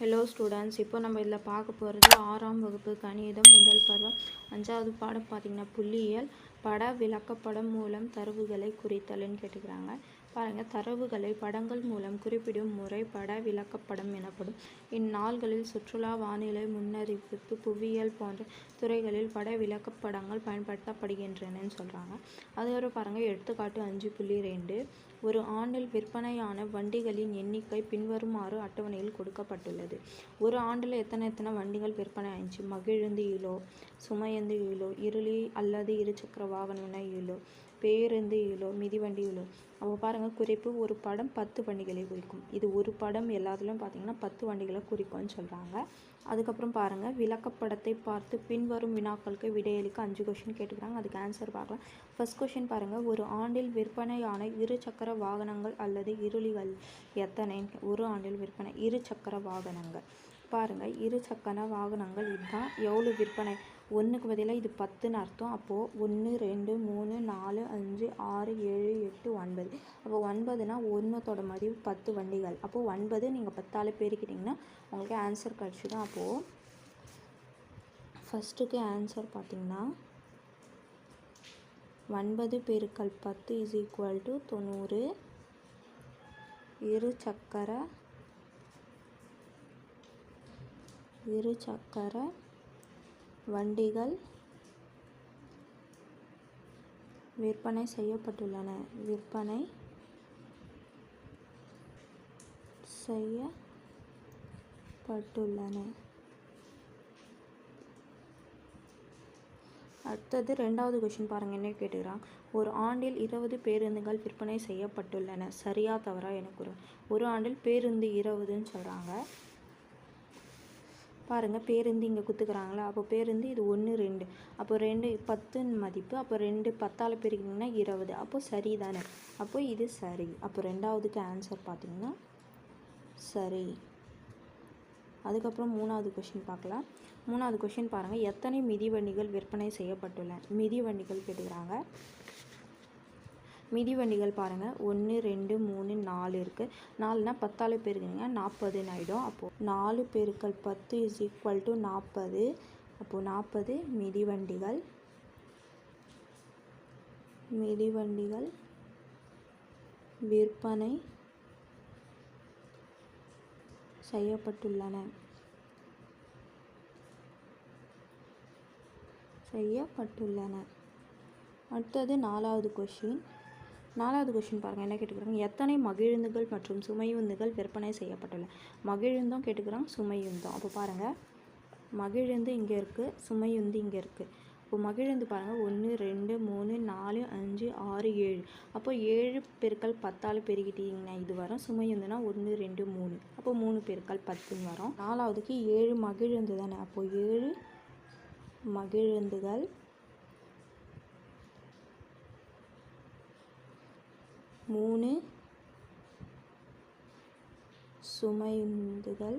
Hello students இப்போ நம்ம இதில் பார்க்க போகிறது ஆறாம் வகுப்பு கணிதம் முதல் பருவம். அஞ்சாவது பாடம் பார்த்திங்கன்னா புள்ளியியல் பட விளக்கப்படம் மூலம் தரவுகளை குறித்தல்னு கேட்டுக்கிறாங்க. பாருங்கள் தரவுகளை படங்கள் மூலம் குறிப்பிடும் முறை பட விளக்கப்படம் எனப்படும். இந்நாள்களில் சுற்றுலா வானிலை முன்னறிவிப்பு புவியியல் போன்ற துறைகளில் பட விளக்கப்படங்கள் பயன்படுத்தப்படுகின்றனன்னு சொல்கிறாங்க அதோட பாருங்கள் எடுத்துக்காட்டு அஞ்சு புள்ளி ரெண்டு. ஒரு ஆண்டில் விற்பனையான வண்டிகளின் எண்ணிக்கை பின்வருமாறு அட்டவணையில் கொடுக்கப்பட்டுள்ளது. ஒரு ஆண்டில் எத்தனை எத்தனை வண்டிகள் விற்பனை ஆயிடுச்சு? மகிழுந்து இலோ சுமையந்து இலோ இருளி அல்லது இருசக்கர வாகன இலோ பேருந்து இலோ மிதிவண்டி இலோ. அப்போ பாருங்கள் குறிப்பு ஒரு படம் பத்து வண்டிகளை குறிக்கும். இது ஒரு படம் எல்லாத்துலேயும் பார்த்தீங்கன்னா பத்து வண்டிகளை குறிக்கும்னு சொல்கிறாங்க அதுக்கப்புறம் பாருங்கள் விளக்கப்படத்தை பார்த்து பின்வரும் வினாக்களுக்கு விடையளிக்க அஞ்சு கொஷின் கேட்டுக்கிறாங்க. அதுக்கு ஆன்சர் பார்க்கலாம். ஃபர்ஸ்ட் கொஷின் பாருங்கள் ஒரு ஆண்டில் விற்பனையான இரு சக்கர வாகனங்கள் அல்லது இருளிகள் எத்தனை? ஒரு ஆண்டில் விற்பனை இரு சக்கர வாகனங்கள். பாருங்கள் இரு சக்கர வாகனங்கள் இதுதான். எவ்வளோ விற்பனை? ஒன்றுக்கு பதிலாக இது பத்துன்னு அர்த்தம். அப்போது ஒன்று ரெண்டு மூணு நாலு அஞ்சு ஆறு ஏழு எட்டு ஒன்பது. அப்போ ஒன்பதுனா ஒன்றத்தோட மதிப்பு பத்து வண்டிகள். அப்போது ஒன்பது நீங்கள் பத்தால் பெருக்கிட்டிங்கன்னா உங்களுக்கு ஆன்சர் கிடச்சிடும் அப்போது ஃபஸ்ட்டுக்கு ஆன்சர் பார்த்தீங்கன்னா ஒன்பது பெருக்கல் பத்து இஸ் ஈக்குவல் டு தொண்ணூறு. இரு சக்கர இரு சக்கர வண்டிகள் விற்பனை செய்யப்பட்டுள்ளன. விற்பனை செய்யப்பட்டுள்ளன. அடுத்தது ரெண்டாவது கொஷின் பாருங்கள் என்ன கேட்டுக்கிறான்? ஒரு ஆண்டில் இருபது பேருந்துகள் விற்பனை செய்யப்பட்டுள்ளன. சரியா தவறா எனக்கு ஒரு ஒரு ஆண்டில் பேருந்து இருபதுன்னு சொல்கிறாங்க பாருங்கள் பேருந்து இங்கே குத்துக்கிறாங்களா? அப்போ பேருந்து இது ஒன்று ரெண்டு. அப்போ ரெண்டு பத்துன்னு மதிப்பு அப்போ ரெண்டு பத்தால் பெருக்கிங்கன்னா இருபது. அப்போ சரி தானே அப்போ இது சரி. அப்போ ரெண்டாவதுக்கு ஆன்சர் பார்த்தீங்கன்னா சரி. அதுக்கப்புறம் மூணாவது கொஷின் பார்க்கலாம். மூணாவது கொஷின் பாருங்கள் எத்தனை மிதிவண்டிகள் விற்பனை செய்யப்பட்டுள்ளன? மிதிவண்டிகள் கேட்டுக்கிறாங்க. மிதிவண்டிகள் பாருங்கள் ஒன்று ரெண்டு மூணு நாலு இருக்குது நாலுனா பத்தால் பெருக்குங்க நாற்பதுன்னு ஆகிடும் அப்போது நாலு பெருக்கல் பத்து இஸ் ஈக்குவல் டு நாற்பது அப்போது நாற்பது மிதிவண்டிகள் மிதிவண்டிகள் விற்பனை செய்யப்பட்டுள்ளன. செய்யப்பட்டுள்ளன. அடுத்தது நாலாவது கொஷின் நாலாவது கொஷின் பாருங்கள் என்ன கேட்டுக்கிறாங்க? எத்தனை மகிழுந்துகள் மற்றும் சுமையுந்துகள் விற்பனை செய்யப்பட்டுள்ளன? மகிழுந்தும் கேட்டுக்கிறாங்க சுமையுந்தும். அப்போ பாருங்கள் மகிழுந்து இங்கே இருக்குது சுமையுந்து இங்கே இருக்குது இப்போ மகிழுந்து பாருங்கள் ஒன்று ரெண்டு மூணு நாலு அஞ்சு ஆறு ஏழு. அப்போ ஏழு பெருக்கள் பத்தால் பெருகிட்டீங்கன்னா இது வரும். சுமையுந்துனா ஒன்று ரெண்டு மூணு. அப்போ மூணு பெருக்கள் பத்துன்னு வரும். நாலாவதுக்கு ஏழு மகிழுந்து தானே? அப்போது ஏழு மகிழுந்துகள் மூணு. சுமையுந்துகள்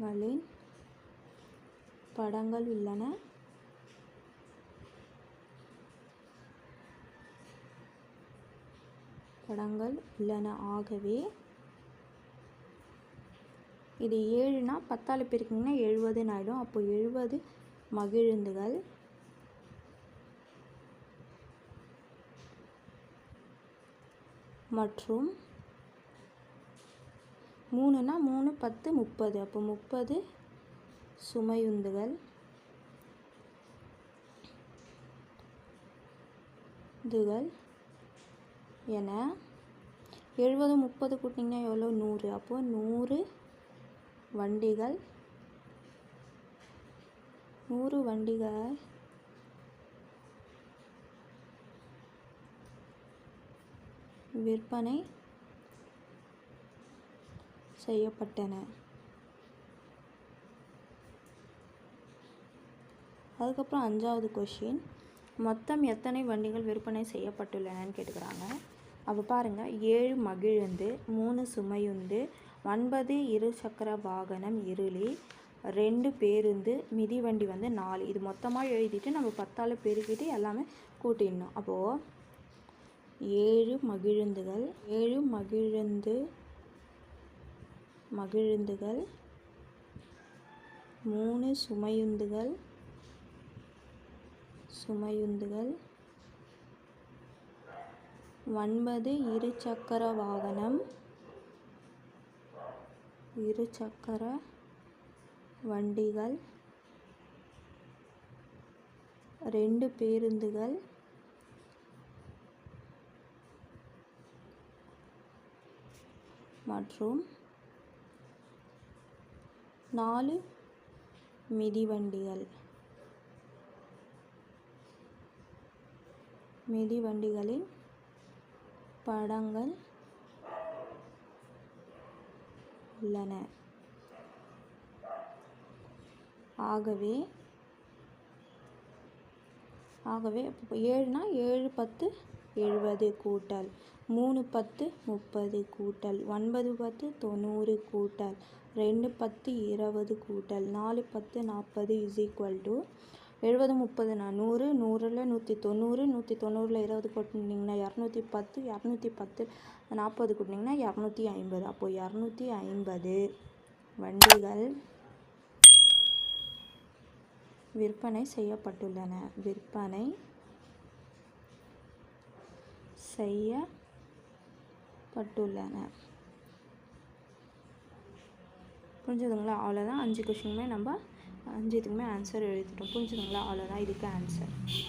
களின் படங்கள் உள்ளன. படங்கள் உள்ளன. ஆகவே இது ஏழுனா பத்தால் பெருக்கிங்கன்னா எழுபதுன்னு ஆகிடும் அப்போ எழுபது மகிழுந்துகள். மற்றும் மூணுனா மூணு பத்து முப்பது. அப்போ முப்பது சுமையுந்துகள். இதுகள் என எழுபது முப்பது கூட்டிங்கன்னா எவ்வளோ? நூறு. அப்போது நூறு வண்டிகள். நூறு வண்டிகள் விற்பனை செய்யப்பட்டன. அதுக்கப்புறம் அஞ்சாவது கொஷின் மொத்தம் எத்தனை வண்டிகள் விற்பனை செய்யப்பட்டுள்ளனன்னு கேட்டுக்கிறாங்க. அப்போ பாருங்கள் ஏழு மகிழுந்து மூணு சுமையுந்து ஒன்பது இருசக்கர வாகனம் இருளி ரெண்டு பேருந்து மிதிவண்டி வந்து நாலு. இது மொத்தமாக எழுதிட்டு நம்ம பத்தால் பெருக்கிட்டு எல்லாமே கூட்டிடணும். அப்போது ஏழு மகிழுந்துகள் ஏழு மகிழுந்து மகிழுந்துகள் மூணு சுமையுந்துகள் சுமையுந்துகள் ஒன்பது இருசக்கர வாகனம் இருசக்கர வண்டிகள் ரெண்டு பேருந்துகள் மற்றும் நாலு மிதிவண்டிகள். மிதிவண்டிகளின் படங்கள் உள்ளன. ஆகவே ஆகவே ஏழுனா ஏழு பத்து எழுபது கூட்டல். மூணு பத்து முப்பது கூட்டல். ஒன்பது பத்து தொண்ணூறு கூட்டல். ரெண்டு பத்து இருபது கூட்டல். நாலு பத்து நாற்பது இஸ் ஈக்குவல் டு எழுபது முப்பதுனா நூறு நூறில் நூற்றி தொண்ணூறு நூற்றி தொண்ணூறில் இருபது கூட்டினீங்கன்னா இரநூத்தி பத்து இரநூத்தி பத்து நாற்பது கொட்டினீங்கன்னா இரநூத்தி ஐம்பது. அப்போது இரநூத்தி ஐம்பது வண்டிகள் விற்பனை செய்யப்பட்டுள்ளன. விற்பனை செய்யப்பட்டுள்ளன. புரிஞ்சுதுங்களா? அவ்வளோதான் அஞ்சு கொஷினுமே நம்ம அஞ்சு இதுக்குமே ஆன்சர் எழுதிட்டோம். புரிஞ்சுதுங்களா? அவ்வளோதான் இதுக்கு ஆன்சர்